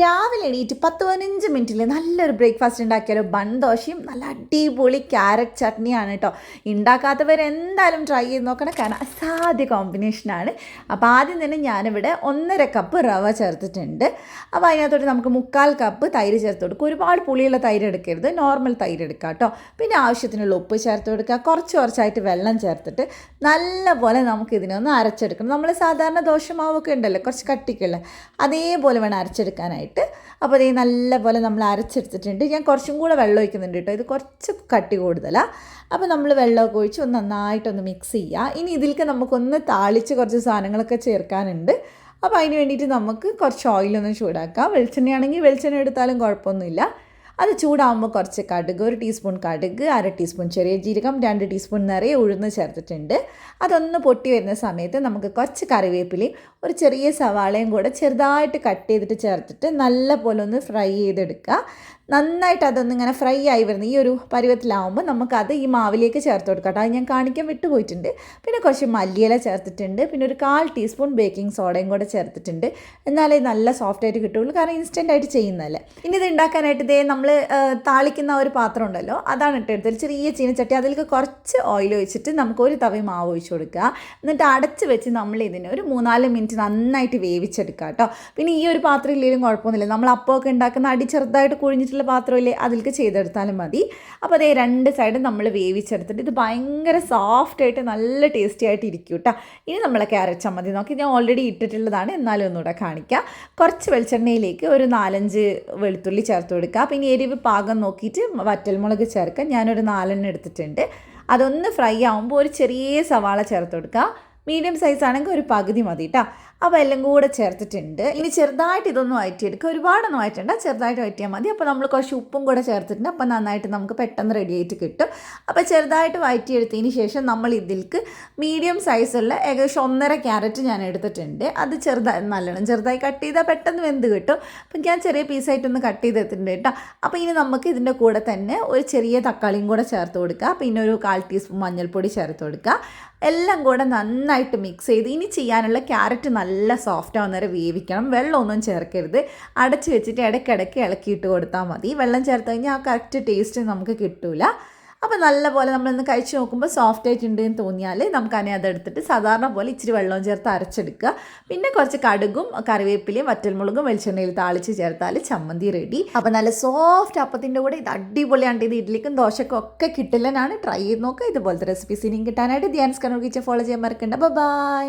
രാവിലെ എണീറ്റ് പത്ത് പതിനഞ്ച് മിനിറ്റിൽ നല്ലൊരു ബ്രേക്ക്ഫാസ്റ്റ് ഉണ്ടാക്കിയാലോ? ബൺ ദോശയും നല്ല അടിപൊളി ക്യാരറ്റ് ചട്നിയാണ് കേട്ടോ. ഉണ്ടാക്കാത്തവർ എന്തായാലും ട്രൈ ചെയ്ത് നോക്കണം. കാരണം അസാധ്യ കോമ്പിനേഷനാണ് അപ്പോൾ ആദ്യം തന്നെ ഞാനിവിടെ ഒന്നര കപ്പ് റവ ചേർത്തിട്ടുണ്ട്. അപ്പോൾ അതിനകത്തോട്ട് നമുക്ക് മുക്കാൽ കപ്പ് തൈര് ചേർത്ത് കൊടുക്കുക ഒരുപാട് പുളിയുള്ള തൈര് എടുക്കരുത്. നോർമൽ തൈര് എടുക്കുക കേട്ടോ. പിന്നെ ആവശ്യത്തിനുള്ള ഉപ്പ് ചേർത്ത് കൊടുക്കുക. കുറച്ച് കുറച്ചായിട്ട് വെള്ളം ചേർത്തിട്ട് നല്ലപോലെ നമുക്ക് ഇതിനൊന്ന് അരച്ചെടുക്കണം. നമ്മൾ സാധാരണ ദോശമാവൊക്കെ ഉണ്ടല്ലോ കുറച്ച് കട്ടിക്കുള്ള. അതേപോലെ വേണം അരച്ചെടുക്കാനായിട്ട്. അപ്പോൾ ഇത് നല്ലപോലെ നമ്മൾ അരച്ചെടുത്തിട്ടുണ്ട്. ഞാൻ കുറച്ചും കൂടെ വെള്ളം ഒഴിക്കുന്നുണ്ട് കേട്ടോ. ഇത് കുറച്ച് കട്ടി കൂടുതലാണ് അപ്പോൾ നമ്മൾ വെള്ളമൊക്കെ ഒഴിച്ച് ഒന്ന് നന്നായിട്ടൊന്ന് മിക്സ് ചെയ്യുക ഇനി ഇതിലേക്ക് നമുക്കൊന്ന് താളിച്ച് കുറച്ച് സാധനങ്ങളൊക്കെ ചേർക്കാനുണ്ട്. അപ്പോൾ അതിന് വേണ്ടിയിട്ട് നമുക്ക് കുറച്ച് ഓയിലൊന്ന് ചൂടാക്കാം. വെളിച്ചെണ്ണയാണെങ്കിൽ വെളിച്ചെണ്ണ എടുത്താലും കുഴപ്പമൊന്നുമില്ല. അത് ചൂടാകുമ്പോൾ കുറച്ച് കടുക് ഒരു ടീസ്പൂൺ കടുക് അര ടീസ്പൂൺ ചെറിയ ജീരകം രണ്ട് ടീസ്പൂൺ നിറയെ ഉഴുന്ന് ചേർത്തിട്ടുണ്ട്. അതൊന്ന് പൊട്ടി വരുന്ന സമയത്ത് നമുക്ക് കുറച്ച് കറിവേപ്പിലയും ഒരു ചെറിയ സവാളയും കൂടെ ചെറുതായിട്ട് കട്ട് ചെയ്തിട്ട് ചേർത്തിട്ട് നല്ല പോലെ ഒന്ന് ഫ്രൈ ചെയ്തെടുക്കുക. നന്നായിട്ട് അതൊന്ന് ഇങ്ങനെ ഫ്രൈ ആയി വരുന്ന ഈ ഒരു പരുവത്തിലാവുമ്പോൾ നമുക്കത് ഈ മാവിലേക്ക് ചേർത്ത് കൊടുക്കാം കേട്ടോ. അത് ഞാൻ കാണിക്കാൻ വിട്ടുപോയിട്ടുണ്ട്. പിന്നെ കുറച്ച് മല്ലിയില ചേർത്തിട്ടുണ്ട്. പിന്നെ ഒരു കാൽ ടീസ്പൂൺ ബേക്കിംഗ് സോഡയും കൂടെ ചേർത്തിട്ടുണ്ട്. എന്നാലേ നല്ല സോഫ്റ്റ് ആയിട്ട് കിട്ടുള്ളൂ കാരണം ഇൻസ്റ്റന്റ് ആയിട്ട് ചെയ്യുന്നതല്ലേ. ഇനി ഇത് ഉണ്ടാക്കാനായിട്ട് ഇതേ നമ്മൾ താളിക്കുന്ന ഒരു പാത്രം ഉണ്ടല്ലോ അതാണ് ഇട്ടെടുത്തത് ചെറിയ ചീനച്ചട്ടി അതിലേക്ക് കുറച്ച് ഓയിൽ ഒഴിച്ചിട്ട് നമുക്ക് ഒരു തവി മാവ് ഒഴിച്ചു കൊടുക്കുക. എന്നിട്ട് അടച്ച് വെച്ച് നമ്മൾ ഇതിനെ ഒരു മൂന്നാൽ മിനിറ്റ് നന്നായിട്ട് വേവിച്ചെടുക്കുക കേട്ടോ. പിന്നെ ഈ ഒരു പാത്രം ഇല്ലെങ്കിലും കുഴപ്പമൊന്നുമില്ല. നമ്മൾ അപ്പമൊക്കെ ഉണ്ടാക്കുന്ന അടി ചെറുതായിട്ട് കുഴിഞ്ഞിട്ടുള്ള പാത്രമില്ലേ അതിലേക്ക് ചെയ്തെടുത്താലും മതി. അപ്പോൾ അതേ രണ്ട് സൈഡും നമ്മൾ വേവിച്ചെടുത്തിട്ട് ഇത് ഭയങ്കര സോഫ്റ്റ് ആയിട്ട് നല്ല ടേസ്റ്റി ആയിട്ട് ഇരിക്കും കേട്ടോ. ഇനി നമ്മളെ ക്യാരറ്റ് ചമ്മന്തി നോക്കി. ഞാൻ ഓൾറെഡി ഇട്ടിട്ടുള്ളതാണ്. എന്നാലും ഒന്നുകൂടെ കാണിക്കാം. കുറച്ച് വെളിച്ചെണ്ണയിലേക്ക് ഒരു നാലഞ്ച് വെളുത്തുള്ളി ചേർത്ത് കൊടുക്കുക. പിന്നെ എരിവ് പാകം നോക്കിയിട്ട് വറ്റൽമുളക് ചേർക്കുക. ഞാനൊരു നാലെണ്ണം എടുത്തിട്ടുണ്ട്. അതൊന്ന് ഫ്രൈ ആകുമ്പോൾ ഒരു ചെറിയ സവാള ചേർത്ത് കൊടുക്കുക. മീഡിയം സൈസ് ആണെങ്കിൽ ഒരു പകുതി മതി കേട്ടോ അപ്പോൾ എല്ലാം കൂടെ ചേർത്തിട്ടുണ്ട്. ഇനി ചെറുതായിട്ട് ഇതൊന്നും വഴറ്റിയെടുക്കുക ഒരുപാടൊന്നും വഴറ്റണ്ട ചെറുതായിട്ട് വഴറ്റിയാൽ മതി. അപ്പോൾ നമ്മൾ കുറച്ച് ഉപ്പും കൂടെ ചേർത്തിട്ടുണ്ട്. അപ്പോൾ നന്നായിട്ട് നമുക്ക് പെട്ടെന്ന് റെഡി ആയിട്ട് കിട്ടും. അപ്പോൾ ചെറുതായിട്ട് വഴറ്റിയെടുത്തതിന് ശേഷം നമ്മൾ ഇതിൽക്ക് മീഡിയം സൈസുള്ള ഏകദേശം ഒന്നര ക്യാരറ്റ് ഞാൻ എടുത്തിട്ടുണ്ട്. അത് ചെറുതായി നല്ലോണം ചെറുതായി കട്ട് ചെയ്താൽ പെട്ടെന്ന് വെന്ത് കിട്ടും. അപ്പം ഞാൻ ചെറിയ പീസായിട്ടൊന്ന് കട്ട് ചെയ്തെടുത്തിട്ടുണ്ട് കേട്ടോ അപ്പോൾ ഇനി നമുക്ക് ഇതിന്റെ കൂടെ തന്നെ ഒരു ചെറിയ തക്കാളിയും കൂടെ ചേർത്ത് കൊടുക്കുക പിന്നെ ഒരു കാൽ ടീസ്പൂൺ മഞ്ഞൾപ്പൊടി ചേർത്ത് കൊടുക്കുക എല്ലാം കൂടെ നന്നായിട്ട് മിക്സ് ചെയ്ത് ഇനി ചെയ്യാനുള്ള ക്യാരറ്റ് നല്ല സോഫ്റ്റ് ആവുന്നവരെ വേവിക്കണം. വെള്ളമൊന്നും ചേർക്കരുത്. അടച്ച് വെച്ചിട്ട് ഇടയ്ക്കിടയ്ക്ക് ഇളക്കിയിട്ട് കൊടുത്താൽ മതി. വെള്ളം ചേർത്ത് കഴിഞ്ഞാൽ ആ കറക്റ്റ് ടേസ്റ്റ് നമുക്ക് കിട്ടില്ല അപ്പോൾ നല്ലപോലെ നമ്മളൊന്ന് കഴിച്ച് നോക്കുമ്പോൾ സോഫ്റ്റ് ആയിട്ടുണ്ട് എന്ന് തോന്നിയാൽ നമുക്ക് അതിനെ അതെടുത്തിട്ട് സാധാരണ പോലെ ഇച്ചിരി വെള്ളവും ചേർത്ത് അരച്ചെടുക്കുക. പിന്നെ കുറച്ച് കടുകും കറിവേപ്പിലയും വറ്റൽമുളകും വെളിച്ചെണ്ണയിൽ താളിച്ച് ചേർത്താൽ ചമ്മന്തി റെഡി അപ്പോൾ നല്ല സോഫ്റ്റ് അപ്പത്തിന്റെ കൂടെ ഇത് അടിപൊളിയാണ് ഇത് ഇഡ്ലിക്കും ദോശക്കും ഒക്കെ കിട്ടില്ലെന്നാണ് ട്രൈ ചെയ്ത് നോക്കുക. ഇതുപോലത്തെ റെസിപ്പീസ് ഇനിയും കിട്ടാനായിട്ട് ധ്യാൻസ് കണ്ണൂർ കിച്ചൻ ഫോളോ ചെയ്യാൻ മറക്കണ്ട. ബൈ